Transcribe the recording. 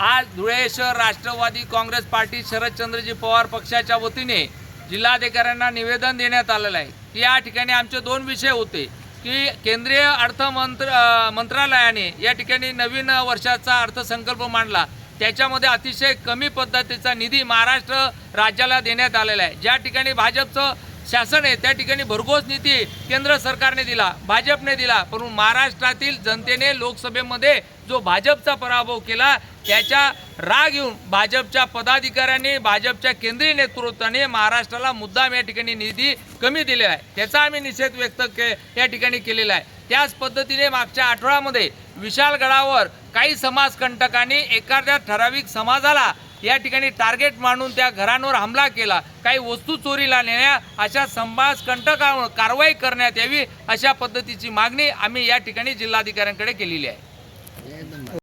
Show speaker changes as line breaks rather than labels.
आज धुळे शहर राष्ट्रवादी काँग्रेस पार्टी शरदचंद्रजी पवार पक्षाच्या वतीने जिल्हाधिकाऱ्यांना निवेदन देण्यात आलेलं आहे. की या ठिकाणी आमचे दोन विषय होते की केंद्रीय अर्थमंत्र मंत्रालयाने या ठिकाणी नवीन वर्षाचा अर्थसंकल्प मांडला. त्याच्यामध्ये अतिशय कमी पद्धतीचा निधी महाराष्ट्र राज्याला देण्यात आलेला आहे. ज्या ठिकाणी भाजपचं शासन आहे त्या ठिकाणी भरघोस निधी केंद्र सरकारने दिला भाजपने दिला परंतु महाराष्ट्रातील जनतेने लोकसभेमध्ये जो भाजपचा पराभव केला त्याच्या राग येऊन भाजपच्या पदाधिकाऱ्यांनी भाजपच्या केंद्रीय नेतृत्वाने महाराष्ट्राला मुद्दाम या ठिकाणी निधी कमी दिलेला आहे. त्याचा आम्ही निषेध व्यक्त के या ठिकाणी केलेला आहे. त्याच पद्धतीने मागच्या आठवड्यामध्ये विशालगडावर काही समाजकंटकांनी एखाद्या ठराविक समाजाला या ठिकाणी टार्गेट मांडून त्या घरांवर हमला केला. काही वस्तू चोरीला नेण्या अशा संभास कंटकावर कारवाई करण्यात यावी अशा पद्धतीची मागणी आम्ही या ठिकाणी जिल्हाधिकाऱ्यांकडे केलेली आहे.